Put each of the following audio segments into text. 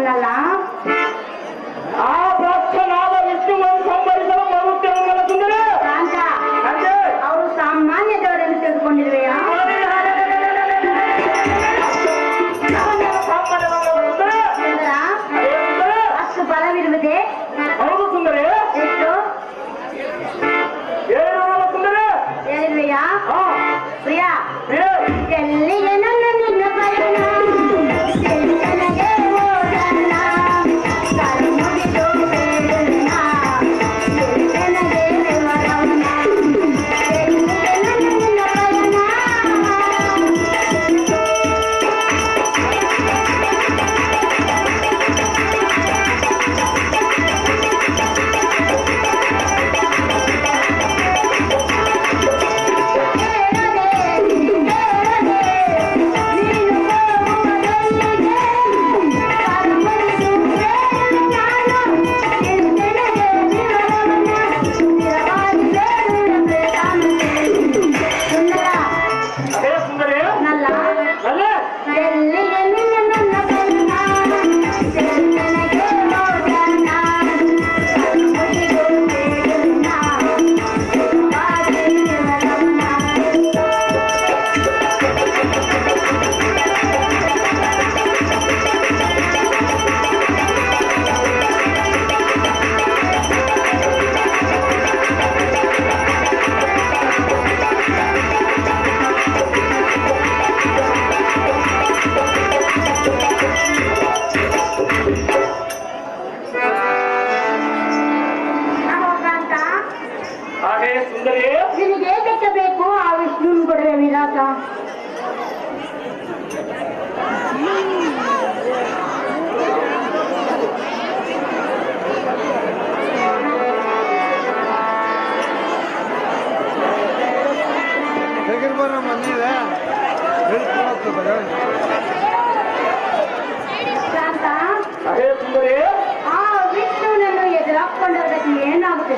lá, lá,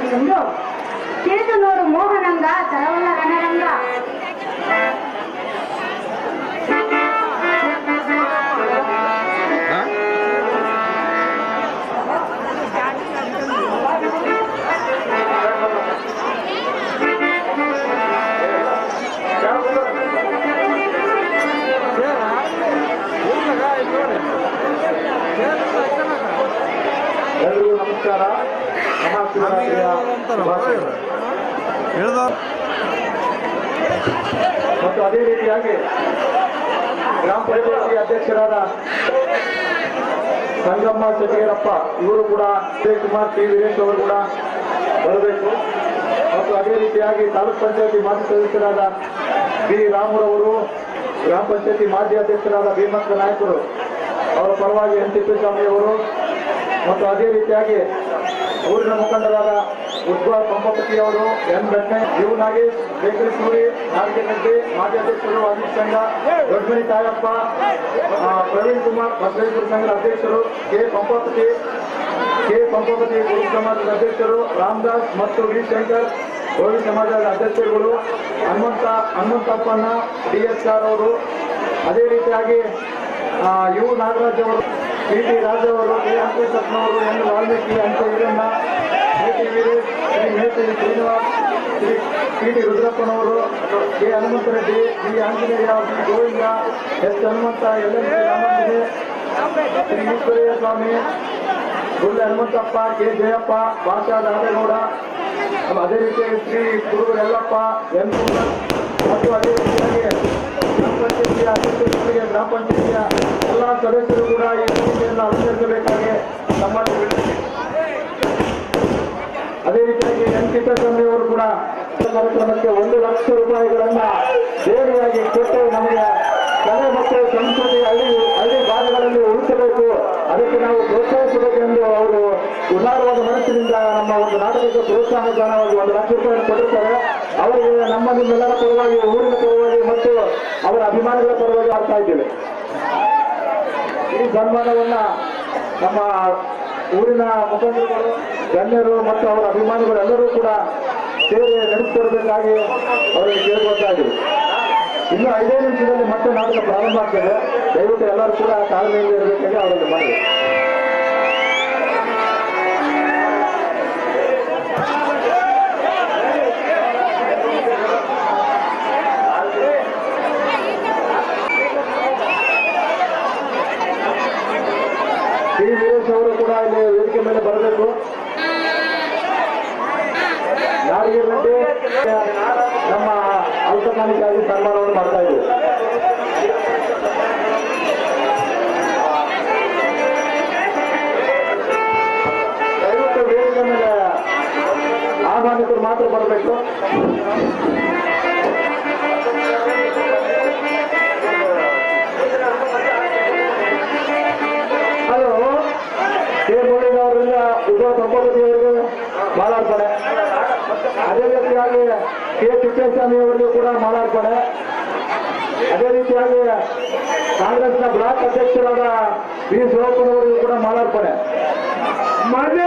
ಮುಂದು ತಿಳಿದು ನೋಡು ಮೋಹನಂಗ ತರವಲ್ಲ ಶುಭಾಶಯಗಳು. ಹೇಳ್ದ? ಮತ್ತು ಅದೇ ರೀತಿಯಾಗಿ ಗ್ರಾಮ ಪಂಚಾಯತಿ ಅಧ್ಯಕ್ಷರಾದ ಸಂಗಮ್ಮ ಶೆಟ್ಟಿಗೇರಪ್ಪ ಇವರು ಕೂಡ ಅಜಯ್ ಕುಮಾರ್ ಟಿ. ವೀರೇಶ್ ಅವರು ಕೂಡ ಬರಬೇಕು. ಮತ್ತು ಅದೇ ರೀತಿಯಾಗಿ ತಾಲೂಕ್ ಪಂಚಾಯತಿ ಮಾಜಿ ಸದಸ್ಯರಾದ ಬಿ. ರಾಮುರವರು ಗ್ರಾಮ ಪಂಚಾಯತಿ ಮಾಜಿ ಅಧ್ಯಕ್ಷರಾದ ಭೀಮಂತ ನಾಯಕರು ಅವರ ಪರವಾಗಿ ಎನ್. ತಿಪ್ಪೇಸ್ವಾಮಿ ಅವರು ಮತ್ತು ಅದೇ ರೀತಿಯಾಗಿ ಊರಿನ ಮುಖಂಡರಾದ ಉಜ್ವಲ್ ಪಂಪಪತಿ ಅವರು ಎನ್ ಬೆಟ್ಟೆ ಯು ನಾಗೇಶ್ ಬೇಕರಿ ಸೂರಿ ನಾಗೇನಡ್ಡಿ ಮಾಜಿ ಅಧ್ಯಕ್ಷರು ಅಜಿತ್ ಸಂಘ ದೊಡ್ಡಮನಿ ತಾಯಪ್ಪ ಪ್ರವೀಣ್ ಕುಮಾರ್ ಬಸವೇಶ್ವರ ಸಂಘದ ಅಧ್ಯಕ್ಷರು, ಕೆ ಪಂಪಪತಿ ಕೆ ಪಂಪಪತಿ ಗುರು ಸಮಾಜದ ಅಧ್ಯಕ್ಷರು, ರಾಮದಾಸ್ ಮತ್ತು ವಿ ಶಂಕರ್ ಕೋವಿ ಸಮಾಜದ ಅಧ್ಯಕ್ಷರುಗಳು, Hanumanta, Hanumantappanna, D S R ಅವರು. ಅದೇ ರೀತಿಯಾಗಿ ಯು ನಾಗರಾಜ್ ಅವರು, ಪಿ ಟಿ ರಾಜ್ ಅವರು ಕೆ ವೆಂಕಟೇಶಪ್ಪನವರು ಎನ್ ವಾಲ್ಮೀಕಿ ಅಂತ Veeranna Shri Meti Srinivas, Shri P T ರುದ್ರಪ್ಪನವರು K. Hanumantareddy B Anjaneya B Govinda, S. Hanumanta, L. M Shri Eshwarayya Swami, Gulle Hanumantappa, K. Jayappa, Bhasha Nagegowda ಅದೇ ರೀತಿಯಾಗಿ ಶ್ರೀ ಗುರು ಯಲ್ಲಪ್ಪ ಎನ್ ಮತ್ತು ಅದೇ ರೀತಿಯಾಗಿ ಗ್ರಾಮ ಪಂಚಾಯತಿಯ ಅಧ್ಯಕ್ಷರಿಗೆ ಗ್ರಾಮ ಎಲ್ಲ ಸದಸ್ಯರು ಕೂಡ ಈ ಸಮಿತಿಯನ್ನು ಅನುಸರಿಸಬೇಕಾಗಿ ವಿನಂತಿ ಅದೇ ರೀತಿಯಾಗಿ ಕಿತ್ತಸ್ವಾಮಿ ಅವರು ಕೂಡ ಕಾರ್ಯಕ್ರಮಕ್ಕೆ ಒಂದು ಲಕ್ಷ ರೂಪಾಯಿಗಳನ್ನ ದೇಣಿಯಾಗಿ ಕೊಟ್ಟು ನಮಗೆ ಕಲೆ ಮತ್ತು ಸಂಸ್ಕೃತಿ ಹಳ್ಳಿ ಹಳ್ಳಿ ಭಾಗಗಳಲ್ಲಿ ಉಳಿಸಬೇಕು. ಅದಕ್ಕೆ ನಾವು ಪ್ರೋತ್ಸಾಹಿಸಬೇಕೆಂದು ಅವರು ಉದಾರವಾದ ಮನಸ್ಸಿನಿಂದ ನಮ್ಮ ಒಂದು ನಾಟಕಕ್ಕೆ ಪ್ರೋತ್ಸಾಹ ದಾನವಾಗಿ ಒಂದು ಲಕ್ಷ ರೂಪಾಯಿ ಕೊಡುತ್ತಾರೆ ಅವರಿಗೆ ನಮ್ಮ ನಿಮ್ಮೆಲ್ಲರ ಪರವಾಗಿ, ಊರಿನ ಪರವಾಗಿ ಮತ್ತು ಅವರ ಅಭಿಮಾನಿಗಳ ಪರವಾಗಿ ಆಗ್ತಾ ಇದ್ದೇವೆ. ಈ ಸನ್ಮಾನವನ್ನ ನಮ್ಮ ಊರಿನ ಮುಖಂಡರುಗಳು, ಗಣ್ಯರು ಮತ್ತು ಅವರ ಅಭಿಮಾನಿಗಳು ಎಲ್ಲರೂ ಕೂಡ ಸೇವೆ ನಡೆಸಿಕೊಡಬೇಕಾಗಿ ಅವರಿಗೆ ಕೇಳ್ಕೊಳ್ತಾ ಇನ್ನು ಐದೇ ನಿಮಿಷದಲ್ಲಿ ಮತ್ತೆ ನಾಟಕ ಪ್ರಾರಂಭ ಆಗ್ತದೆ. ದಯವಿಟ್ಟು ಎಲ್ಲರೂ ಕೂಡ ತಾಳ್ಮೆಯಿಂದ ಇರಬೇಕಾಗಿ ಅವರಲ್ಲಿ ಮಾಡಿ ಮಾತ್ರ ಬರಬೇಕು. ಹಲೋ ಅವರಿಂದ ಉದ್ಯೋಗ ಸಂಪರ್ಕದವರಿಗೂ ಮಾಲಾರ್ಪಣೆ. ಅದೇ ರೀತಿಯಾಗಿ ಕೆ ತಿಪ್ಪೇಸ್ವಾಮಿ ಅವರಿಗೂ ಕೂಡ ಮಾಲಾರ್ಪಣೆ. ಅದೇ ರೀತಿಯಾಗಿ ಕಾಂಗ್ರೆಸ್ನ ಬ್ಲಾಕ್ ಅಧ್ಯಕ್ಷರಾದ ಬಿ ಶಿವಪ್ಪನವರಿಗೂ ಕೂಡ ಮಾಲಾರ್ಪಣೆ. ಮನೆ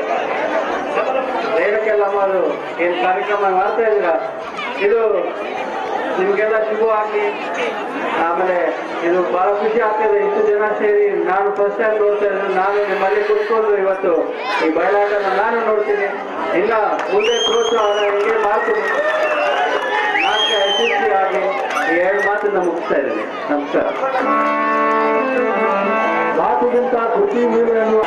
ಮುರಳೀನವರು ಮಾಡು. ಏನು ಕಾರ್ಯಕ್ರಮ ಮಾಡ್ತಾ ಇದೀರ ಇದು ನಿಮಗೆಲ್ಲ ಆಗಿ ಆಮೇಲೆ ಇದು ಬಹಳ ಖುಷಿ ಆಗ್ತದೆ ಇಷ್ಟು ಜನ ಸೇರಿ. ನಾನು ಫಸ್ಟ್ ಟೈಮ್ ನೋಡ್ತಾ ಇದ್ದೀನಿ ನಾನು ನಿಮ್ಮಲ್ಲಿ ಕುತ್ಕೊಂಡು ಇವತ್ತು ಈ ಬಯಲಾಟನ ನಾನು ನೋಡ್ತೀನಿ. ಇನ್ನ ಮುಂದೆ ಪ್ರೋತ್ಸಾಹ ಮಾತು ನಾಲ್ಕು ನಾಟಕ ಆಗಿ ಈ ಎರಡು ಮಾತನ್ನ ಮುಗಿಸ್ತಾ ಇದ್ದೀನಿ. ನಮಸ್ಕಾರ. ಮಾತಿಗಿಂತ ಕೃಷಿ ಮೀನು ಎನ್ನುವ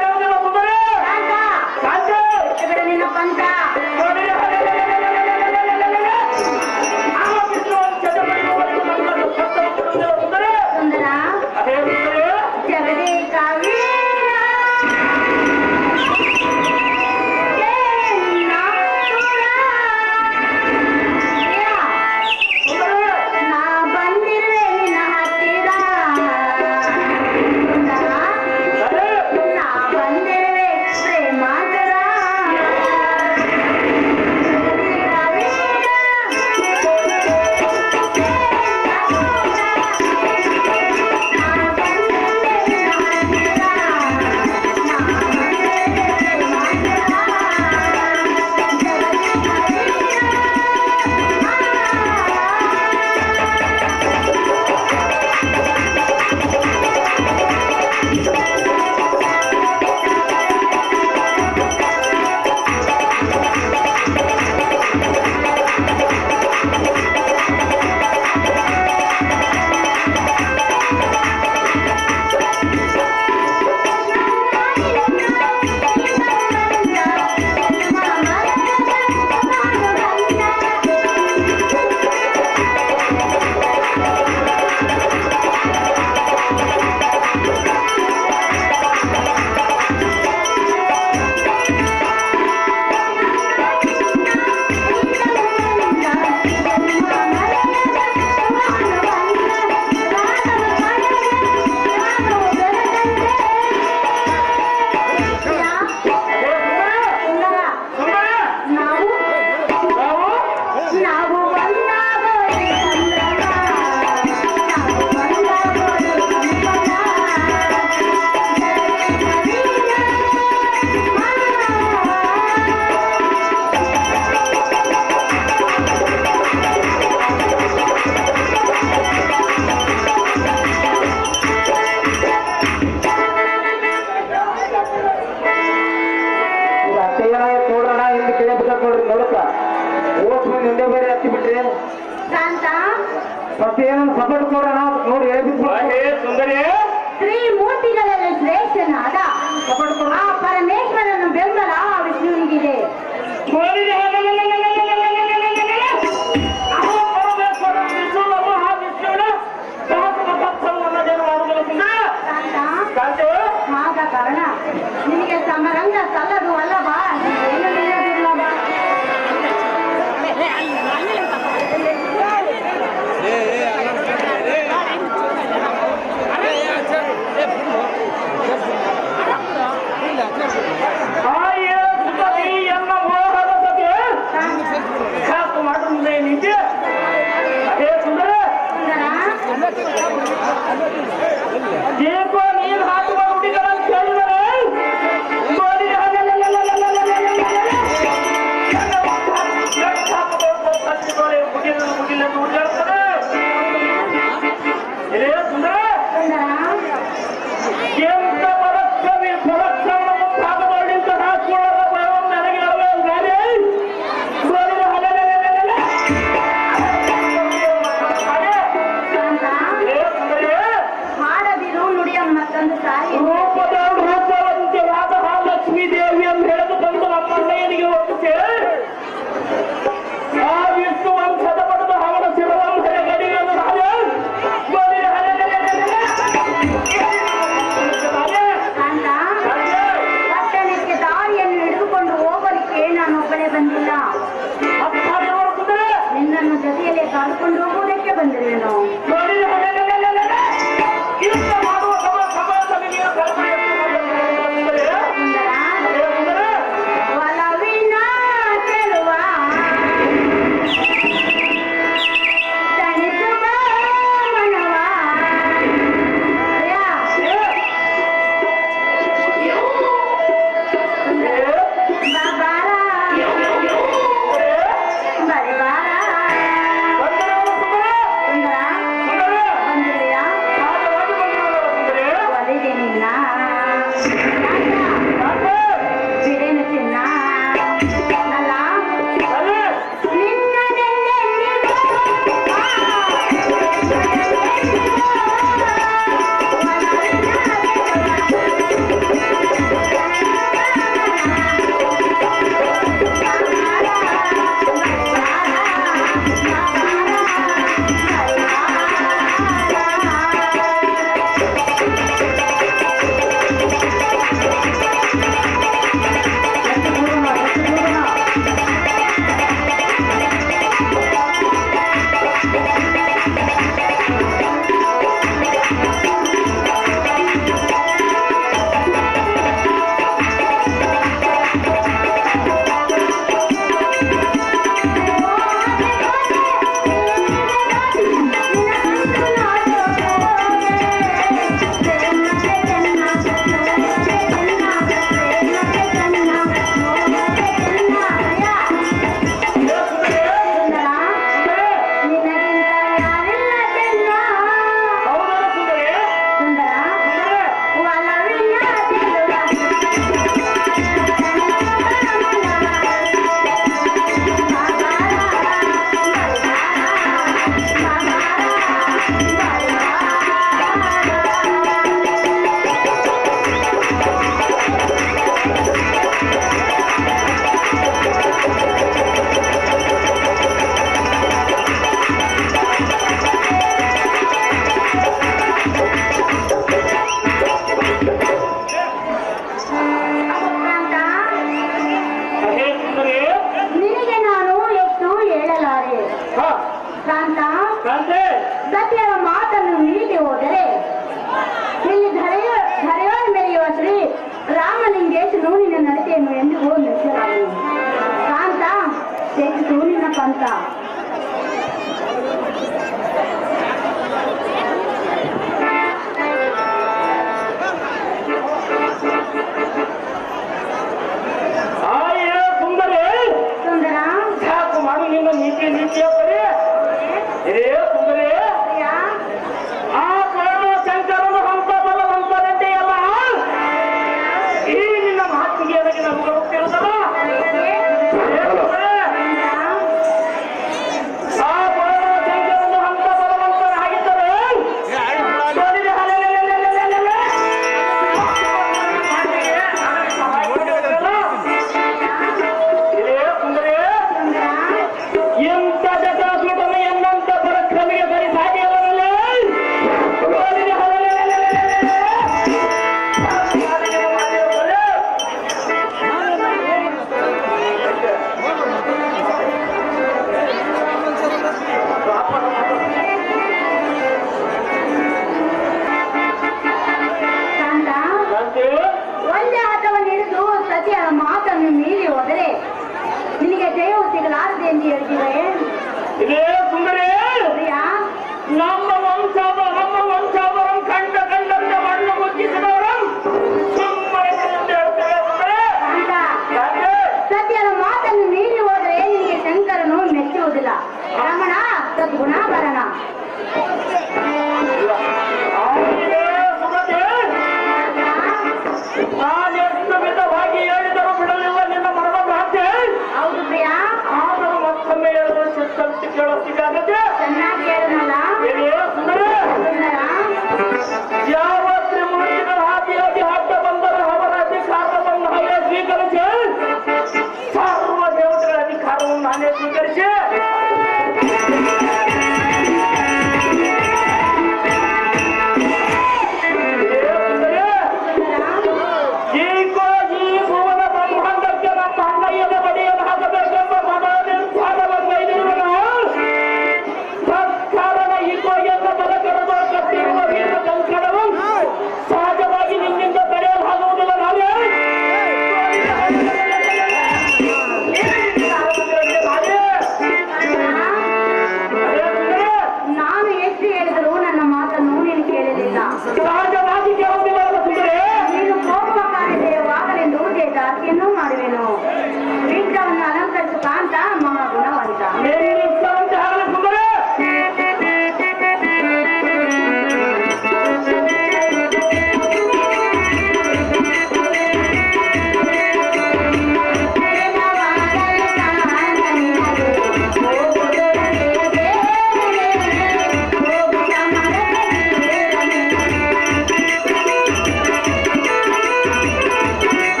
Thank you.